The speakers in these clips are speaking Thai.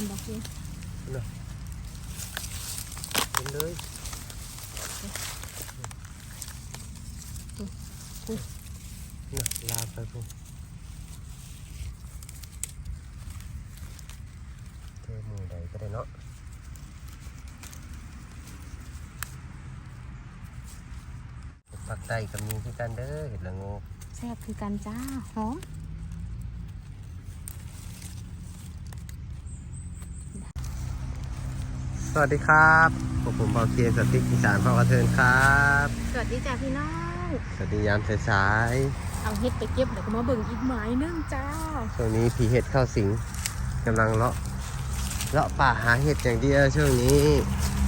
คุณบอกพี่เห็นเลยน่ะลาไปพุ่งเจอหมือใดก็ได้เนาะปักใต้กับมีคือกันเด้อเห็ดละโงกแซ่บคือกันจ้าหอม สวัสดีครับพวกผมเบาเคียนสติ๊กอีสานพ่อกระเทินครับ สวัสดีจ้าพี่น้องสวัสดียามสายเอาเฮ็ดไปเก็บเดี๋ยวก็มาเบิ่งอีกหมายหนึงจ้าๆช่วงนี้ผีเห็ดเข้าสิงกำลังเลาะเลาะป่าหาเห็ดอย่างเดียวช่วงนี้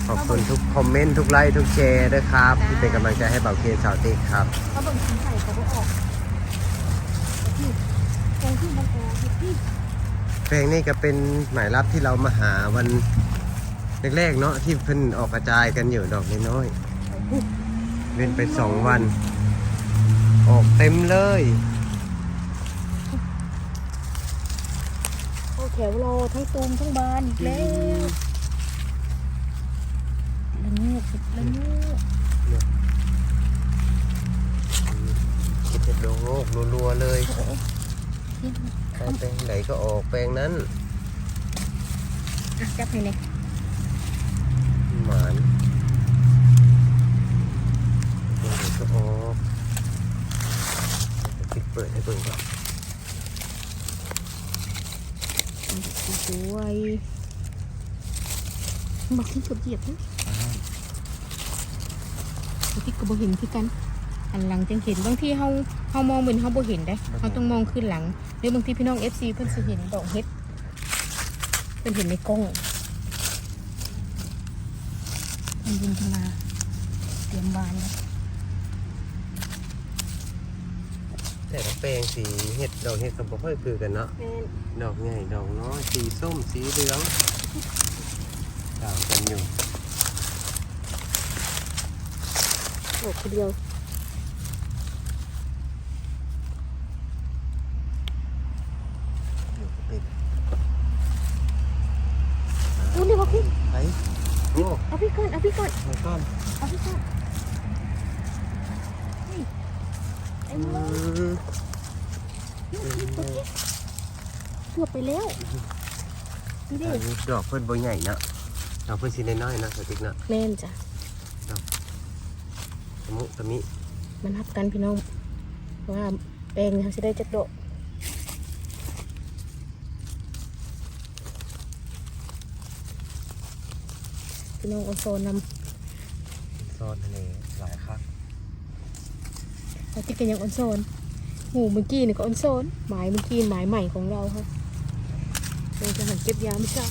ขอบคุณทุกคอมเมนต์ทุกไลค์ทุกแชร์ด้วยครับ ที่เป็นกำลังใจให้เบาเคียนสาวติ๊กครับ มาเบิ่งสีไข่เขาก็ออกพี่ตรงที่มันออกพี่ เพลงนี้ก็เป็นหมายรับที่เรามาหาวัน แรกๆเนาะที่เพิ่นออกกระจายกันอยู่ดอกน้อยๆเว้นไปสองวัน ออกเต็มเลยโอ้แถวรอทั้งตูมทั้งบานอีกแล้วละเงียบละเงียบเห็ดโลโงกรัวๆเลยพี่ไปแปลงไหนก็ออกแปลงนั้นอะจับให้เลยห มานแปลงไหนก็ออกปิดเปิดให้เบิ่งก่อนสวยบอกที่กดเหยียบนะที่ก็บ่เห็นคือกันอันหลังจังเห็นบางทีเฮาเฮามองเป็นเฮาบ่เห็นได้เฮาต้องมองขึ้นหลังหรือบางทีพี่น้อง FC เพิ่นสิเห็นดอกเฮ็ดเพิ่นเห็นในกล้อง มันยินขึ้นมาเตรียมบานแล้วแต่ละแปลงสีเห็ดดอกเห็ดก็บ่ค่อยคือกันเนาะแม่นดอกใหญ่ดอกน้อยสีส้มสีเหลืองต่างกันอยู่ดอกเดียว ปิด อู้นี่บ่พี่ ไปโอ้ เอา พี่ก่อนเอาพี่ก่อนมาต้อนเอาพี่ก่อนนี่ไอ้อืมือมเกือบไปแล้วนี่ดิอันนี้ดอกเพิ่นบ่ใหญ่เนาะดอกเพิ่นสีน้อยๆเนาะสติ๊กเนาะแม่นจ้ะตะมุตะมิมันทับกันพี่น้องว่าแปลงเขาจะได้จักดอก พี่น้องเอาโซนนซ่อนทะเลหลายคักำแล้วที่กันยังออนโซนหูเมื่อกี้นี่ก็ออนโซนหมายเมื่อกี้หมายใหม่ของเราค่ะเราจะหันเก็บยามเช้า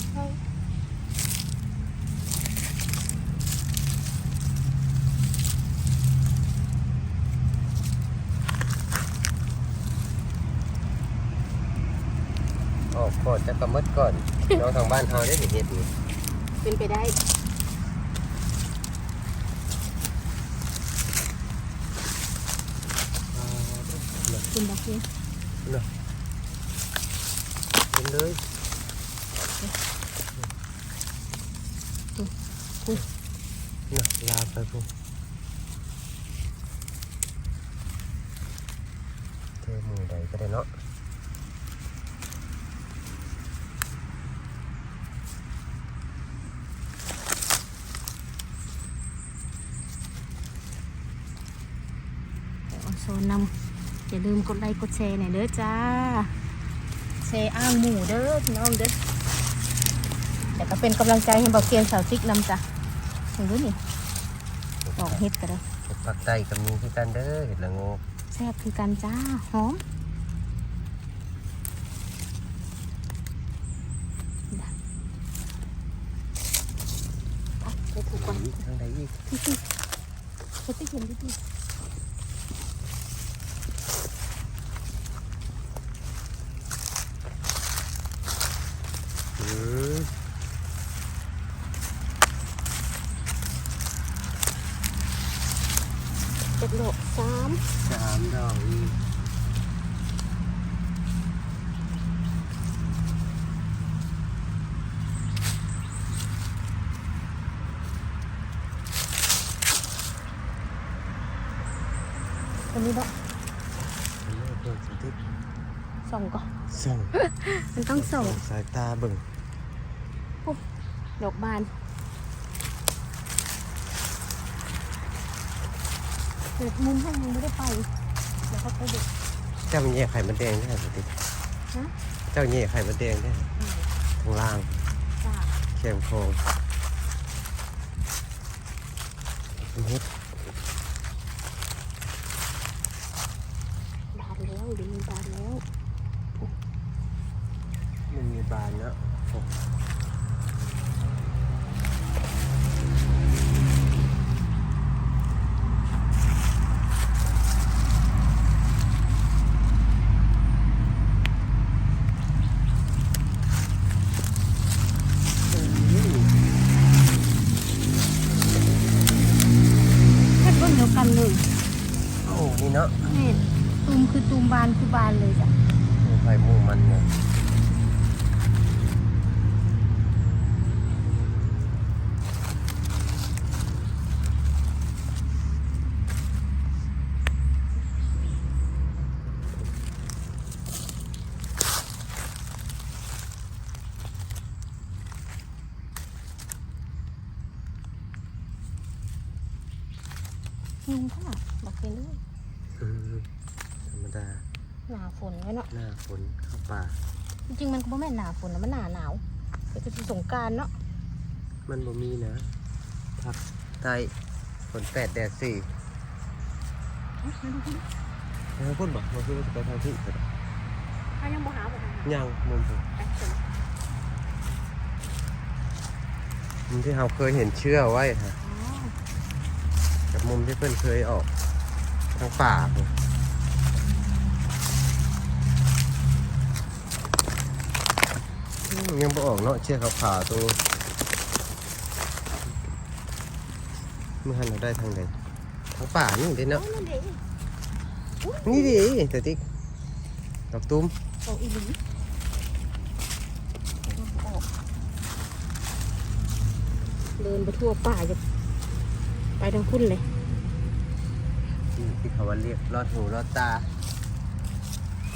ออกก่อนจะกระมัดก่อนน้องทางบ้านเฮาได้เห็นเห็ดอยู่เป็นไปได้ อ่า เนาะคุณบอกพี่เนาะเห็นเลยเนาะลาไปพุ่งเจอหมือใดก็ได้เนาะออนโซนนำ อย่าลืมกดไลค์กดแชร์หน่อยเด้อจ้า แชร์อ้างหมูเด้อพี่น้องเด้อแต่ก็เป็นกำลังใจให้บอกเกียนสาวซิกนำจ้ะเห็นด้วยนี่ออกเฮ็ดกันเลยเห็ดปักใต้กับมีคือกันเด้อเห็ดละโงกแซ่บคือกันจ้าหอมไปถูกก่อนทางใดอีกพี่พี่เขาจะเห็นพี่พี่ ดอกสามสามดอกอีกอันนี้ดอกส่องก่อนส่องมันต้องส่งสายตาเบิ่งดอกบาน เด็ดมุมให้ยังไม่ได้ไปเดี๋ยวเขาไปเด็ดเจ้าแย่ไข่มดแดงได้สติ๊กฮะ เจ้าแย่ไข่มดแดงได้อืมข้างล่างจ้าเขียงโครงเฮ็ดบานแล้วเดี๋ยวมันบานแล้ว มันมีบานเนาะโอ้อื นี่เนาะนี่ตูมคือตูมบานคือบานเลยจ้ะหมูไข่หมูมันเนี่ยยุงค่ะบอกเป็นด้วยอืมธรรมดา หนาฝนไว้เนาะหน้าฝนเข้าป่า จริงๆมันก็บ่แม่นหนาฝนนะมันหนาหนาวก็จะสงกรารเนาะมันบ่มีนะพักใต้ฝนแปดแดดสี่แล้วพูดบอกมาคือว่าจะไปทางที่ก็ได้ถ้ายังบ่หาบ่หายังมุมผมแป๊บนึงมุมที่เราเคยเห็นเชื่อไว้ฮะอ๋อกับมุมที่เพื่อนเคยออกทางป่าผม ยังบ่ออกเนาะเชือกขาวๆตรงเมื่อหันเราได้ทางใดทางป่านี่เด้เนาะโอ้นั่นเองนี่ดิแต่ติ๊กดอกตุ้มโอ้อีหลีออกเดินไปทั่วป่าจะไปทางพุ่นเลยที่ที่เขาว่าเรียกรอดหูรอดตา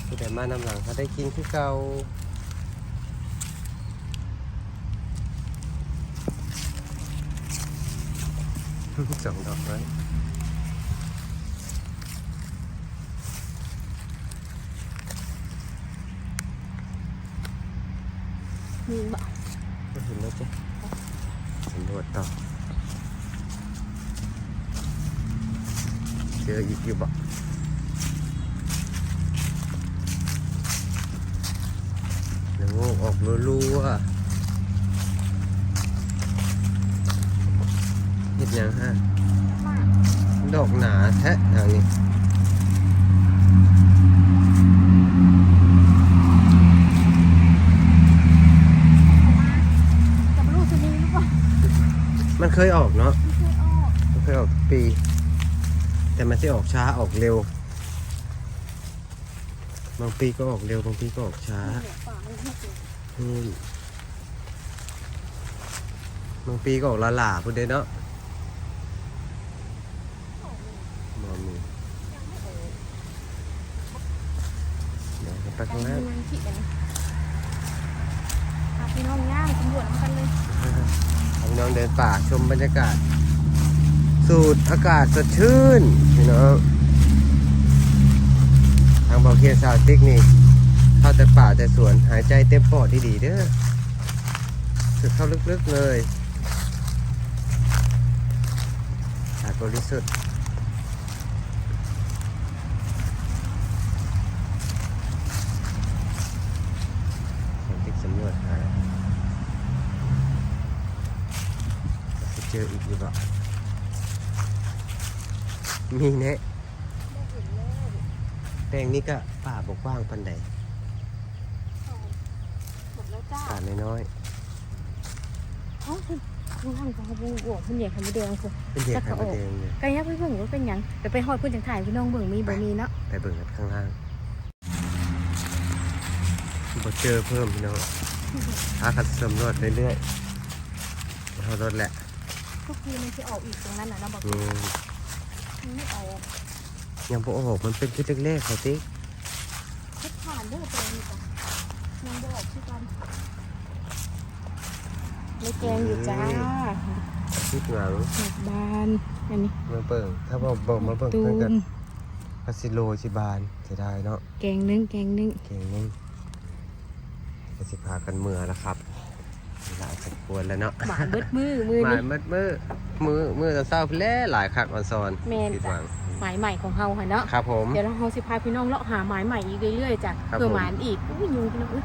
ผู้ใดมานำหลังเขาได้กินคือเก่า สองดอกเลยมีบ่ก็เห็นแล้วจ้ะสำรวจต่อเจออีกอยู่บ่เดี๋ยวออกรัวๆ ห็นยังฮะมากดอกหนาแท้ทางนี้จะมาลูกชนีหรือเปล่ามันเคยออกเนาะไม่เคยออกมันเคยออกทุกปี แต่มันจะออกช้าออกเร็ว บางปีก็ออกเร็ว บางปีก็ออกช้าเนี่ยป่าเลยเนี่ยอืมบางปีก็ออกละหล่าพูดเด้เนาะ มอมีเดี๋ยวไปข้างหน้ายังขี้กันพาพี่น้องย่างตำรวจน้ำกันเลยพี่น้องเดินป่าชมบรรยากาศ สูดอากาศสดชื่นพี่น้องทางบอกเคียนสาวติ๊กนี่เข้าแต่ป่าแต่สวนหายใจเต็มปอดดีๆเด้อสุดเข้าลึกๆเลยอากาศบริสุทธิ์สาวติ๊กสำรวจหา จะเจออีกหรือเปล่ามีแน่ได้เห็นแล้วแปลงนี้ก็ป่าบกว้างปันใดหมดแล้วจ้าป่าน้อยเอ้าคุณคุณทำของเขาบูบวกคุณใหญ่ขมแดงคุณๆเป็นเด็กไข่มดแดงเลยไก่ยักษ์ไปเบิ่งว่าเป็นหยังเดี๋ยวไปหอดเพื่อนจังถ่ายพี่น้องเบิ่งมีบ่มีเนาะไปเบิ่งกันข้างล่างบ่เจอเพิ่มพี่น้องพาคัดสำรวจเรื่อยๆเอารถแหละ ทุกทีมันจะออกอีกตรงนั้นน่ะเราบอกอืมมันไม่ออกยังบ่ออกมันเป็นคือเล็กๆเขาติ๊กเฮ็ดผ่านเด้อแกงนี่จ้ะยังบ่ออกชื่อกันไม่แกงอยู่จ้าคิดหวังหมักบานอันนี้มาเบิ่งถ้าบ่เบิ่งมาเบิ่งตูเพิ่นก็มพาสิโลสิบานสิได้เนาะแกงนึ่งแกงนึ่งเก่งนึงก็สิพากันเมื่อแล้วครับ หลายสมควรแล้วเนาะหมาเบิดมือมือมานี้มืดมือมือมือจะเศร้าแล้หลายคักออนซอนแม่นคิดจ้ะหวังหมายใหม่ของเฮาค่ะเนาะครับผม เดี๋ยวเราเฮาสิพาพี่น้องเลาะหาหมายใหม่อีกเรื่อยๆจ้ะครับเพื่อผม หมายอีกอุ้ยยุงพี่น้องอุ้ย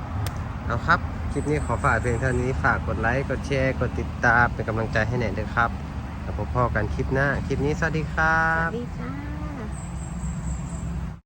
เอาครับ คลิปนี้ขอฝากเพียงเท่านี้ฝากกดไลค์กดแชร์กดติดตามเป็นกำลังใจให้หน่อยด้วยครับแล้วพบกันคลิปหน้า คลิปนี้สวัสดีครัสวับ สดีจ้า